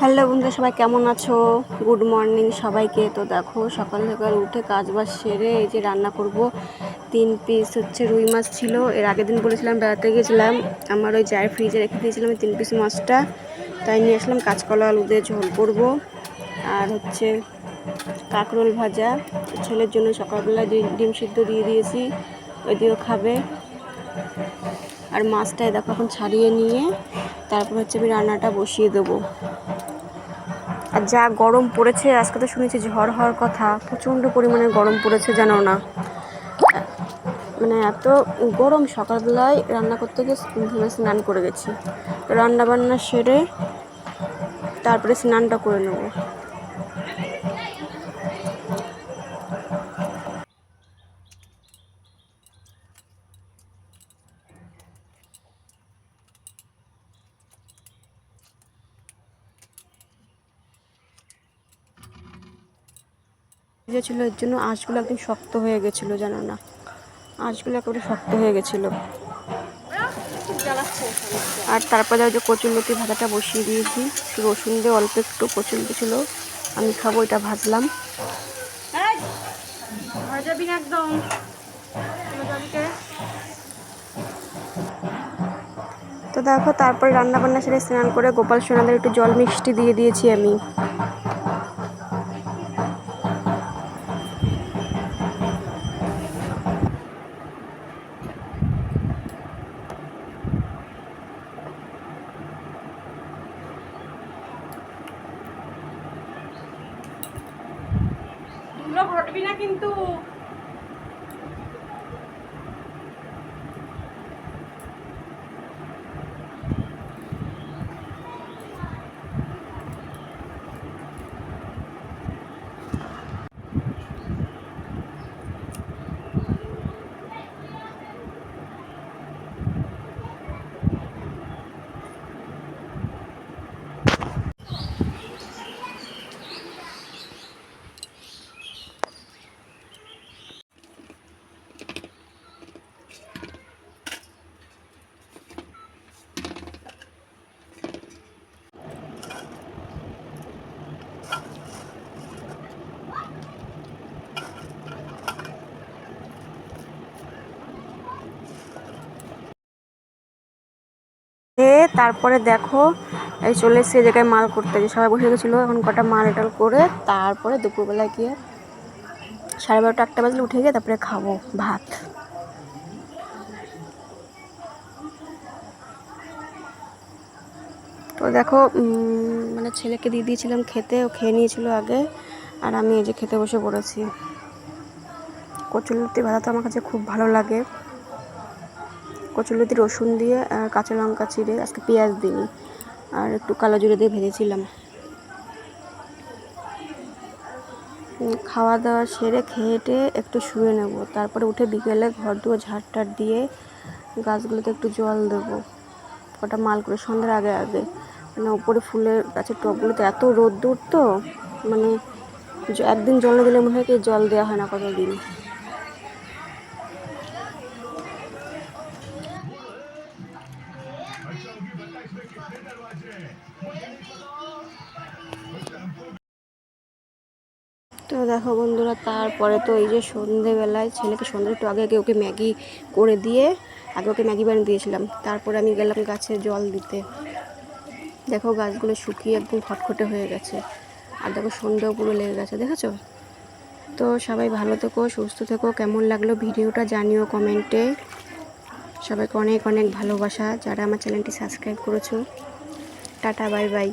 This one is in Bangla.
হ্যালো বন্ধুরা, সবাই কেমন আছো? গুড মর্নিং সবাইকে। তো দেখো, সকাল সকাল উঠে কাজ বাজ সেরে এই যে রান্না করব। তিন পিস হচ্ছে রুই মাছ ছিল। এর আগের দিন বলেছিলাম বেড়াতে গেছিলাম। আমার ওই জায়ের ফ্রিজে রেখে দিয়েছিলাম তিন পিস মাছটা। তাই নিয়ে আসলাম কাঁচকলা আলু দিয়ে ঝোল করব। আর হচ্ছে কাঁকরোল ভাজা। ছেলের জন্য সকালবেলা ডিম সিদ্ধ দিয়ে দিয়েছি, ওই দিয়েও খাবে। আর মাছটায় দেখো এখন ছাড়িয়ে নিয়ে তারপর হচ্ছে আমি রান্নাটা বসিয়ে দেবো। আর যা গরম পড়েছে, আজকে তো শুনেছি ঝড় হওয়ার কথা, প্রচণ্ড পরিমাণে গরম পড়েছে, জানো না। মানে এত গরম, সকালবেলায় রান্না করতে গিয়ে স্নান করে গেছি। তো রান্না বান্না সেরে তারপরে স্নানটা করে নেব। ছিল এর জন্য আঁশগুলো একদম শক্ত হয়ে গেছিল জানো না? আঁশগুলো একেবারে শক্ত হয়ে গেছিল। আর তারপরে ওই যে কচুরলতি ভাজাটা বসিয়ে দিয়েছি। রসুন দিয়ে অল্প একটু কচুরলতি ছিল। আমি খাব এটা ভাজলাম। ভাজাবি একদম। তো দেখো তারপরে রান্না বান্না সেরে স্নান করে গোপাল সোনাদের একটু জল মিষ্টি দিয়ে দিয়েছি আমি। ঘটবি না কিন্তু তারপরে দেখো, এই চলে এসছে জায়গায় মাল করতে। যে সবাই বসে গেছিল, এখন কটা মাল এটাল করে তারপরে দুপুরবেলা গিয়ে সাড়ে বারোটা একটা বাজলে উঠে গিয়ে তারপরে খাব ভাত। তো দেখো মানে ছেলেকে দিয়ে দিয়েছিলাম খেতে, ও খেয়ে নিয়েছিল আগে, আর আমি এই যে খেতে বসে পড়েছি। কচুরলতি ভাজা তো আমার কাছে খুব ভালো লাগে। কচুরলতি রসুন দিয়ে আর কাঁচা লঙ্কা চিড়ে, আজকে পেঁয়াজ দিই আর একটু কালো জিরে দিয়ে ভেজেছিলাম। খাওয়া দাওয়া সেরে খেয়ে একটু শুয়ে নেব, তারপরে উঠে বিকেলে ঘর দুয়ার ঝাড় টাড় দিয়ে গাছগুলোতে একটু জল দেবো। কটা মাল করে, সন্ধ্যার আগে আগে। মানে ওপরে ফুলের গাছের টবগুলোতে এত রোদ্দুর তো মানে একদিন জল না দিলে মনে হয় কি জল দেওয়া হয় না কতদিন। তো দেখো বন্ধুরা, তারপরে তো এই যে সন্ধেবেলায় ছেলেকে সন্ধ্যে একটু আগে আগে ওকে ম্যাগি করে দিয়ে, আগে ওকে ম্যাগি বানিয়ে দিয়েছিলাম। তারপরে আমি গেলাম গাছে জল দিতে। দেখো গাছগুলো শুকিয়ে একদম খটখটে হয়ে গেছে। আর দেখো সন্ধ্যেও পুরো লেগে গেছে, দেখেছ? তো সবাই ভালো থেকো, সুস্থ থেকো। কেমন লাগল ভিডিওটা জানিও কমেন্টে। সবাইকে অনেক অনেক ভালোবাসা। যারা আমার চ্যানেলটি সাবস্ক্রাইব করেছ টাটা বাই বাই।